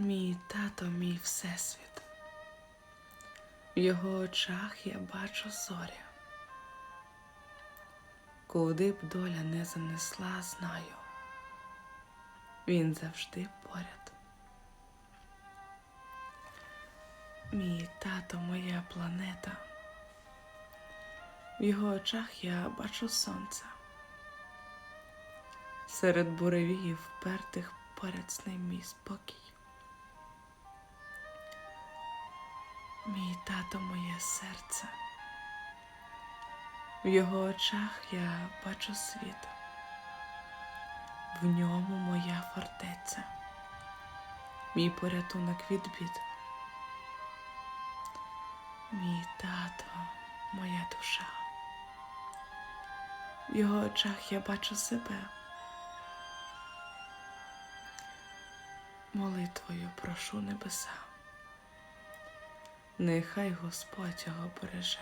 Мій тато, мій всесвіт. В його очах я бачу зорі. Куди б доля не занесла, знаю. Він завжди поряд. Мій тато, моя планета. В його очах я бачу сонце. Серед буревіїв впертих поряд з ним мій спокій. Мій тато, моє серце. В його очах я бачу світ. В ньому моя фортеця, мій порятунок від бід. Мій тато, моя душа. В його очах я бачу себе. Молитвою прошу небеса. Нехай Господь його береже.